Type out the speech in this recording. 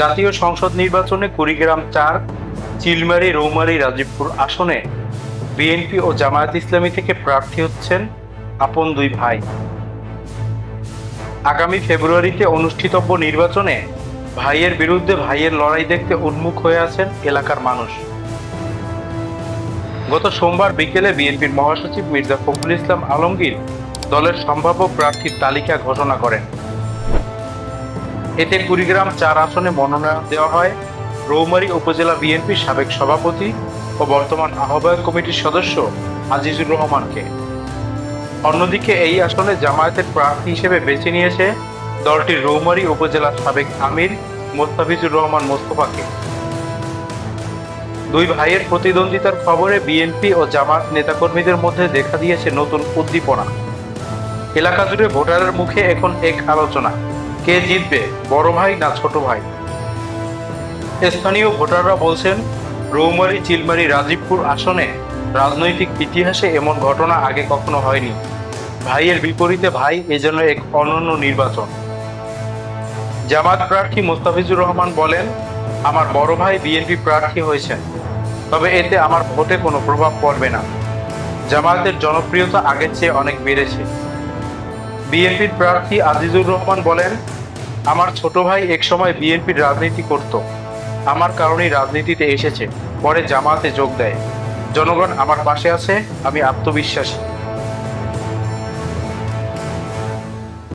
জাতীয় সংসদ নির্বাচনে কুড়িগ্রাম চার, চিলমারি, রৌমারি, রাজীবপুর আসনে বিএনপি ও জামায়াত ইসলামী থেকে প্রার্থী হচ্ছেন আপন দুই ভাই। আগামী ফেব্রুয়ারিতে অনুষ্ঠিতব্য নির্বাচনে ভাইয়ের বিরুদ্ধে ভাইয়ের লড়াই দেখতে উন্মুখ হয়ে আছেন এলাকার মানুষ। গত সোমবার বিকেলে বিএনপির মহাসচিব মির্জা ফখরুল ইসলাম আলমগীর দলের সম্ভাব্য প্রার্থীর তালিকা ঘোষণা করেন। এতে কুড়িগ্রাম চার আসনে মনোনয়ন দেওয়া হয়। রৌমারী উপজেলা বিএনপির সাবেক সভাপতি ও বর্তমান আহ্বায়ক কমিটির সদস্য আজিজুর রহমানকে। অন্যদিকে এই আসনে জামায়াতের প্রার্থী হিসেবে বেছে নিয়েছে দলটির রৌমারী উপজেলার সাবেক আমির মোস্তাফিজুর রহমান মোস্তফাকে। দুই ভাইয়ের প্রতিদ্বন্দ্বিতার খবরে বিএনপি ও জামাত নেতাকর্মীদের মধ্যে দেখা দিয়েছে নতুন উদ্দীপনা। এলাকা জুড়ে ভোটারের মুখে এখন এক আলোচনা। কে জিতবে, বড় ভাই না ছোট ভাই? স্থানীয় ভোটাররা বলছেন, রৌমারী, চিলমারি, রাজীবপুর আসনে রাজনৈতিক ইতিহাসে এমন ঘটনা আগে কখনো হয়নি। ভাইয়ের বিপরীতে ভাই এজন্য এক অনন্য নির্বাচন। জামাত প্রার্থী মোস্তাফিজুর রহমান বলেন, আমার বড় ভাই বিএনপি প্রার্থী হয়েছেন, তবে এতে আমার ভোটে কোনো প্রভাব পড়বে না। জামায়াতের জনপ্রিয়তা আগের চেয়ে অনেক বেড়েছে। বিএনপির প্রার্থী আজিজুর রহমান বলেন, আমার ছোট ভাই এক সময় বিএনপির রাজনীতি করত। আমার কারণেই রাজনীতিতে এসেছে। পরে জামাতে যোগ দেয়। জনগণ আমার পাশে আছে, আমি আত্মবিশ্বাসী।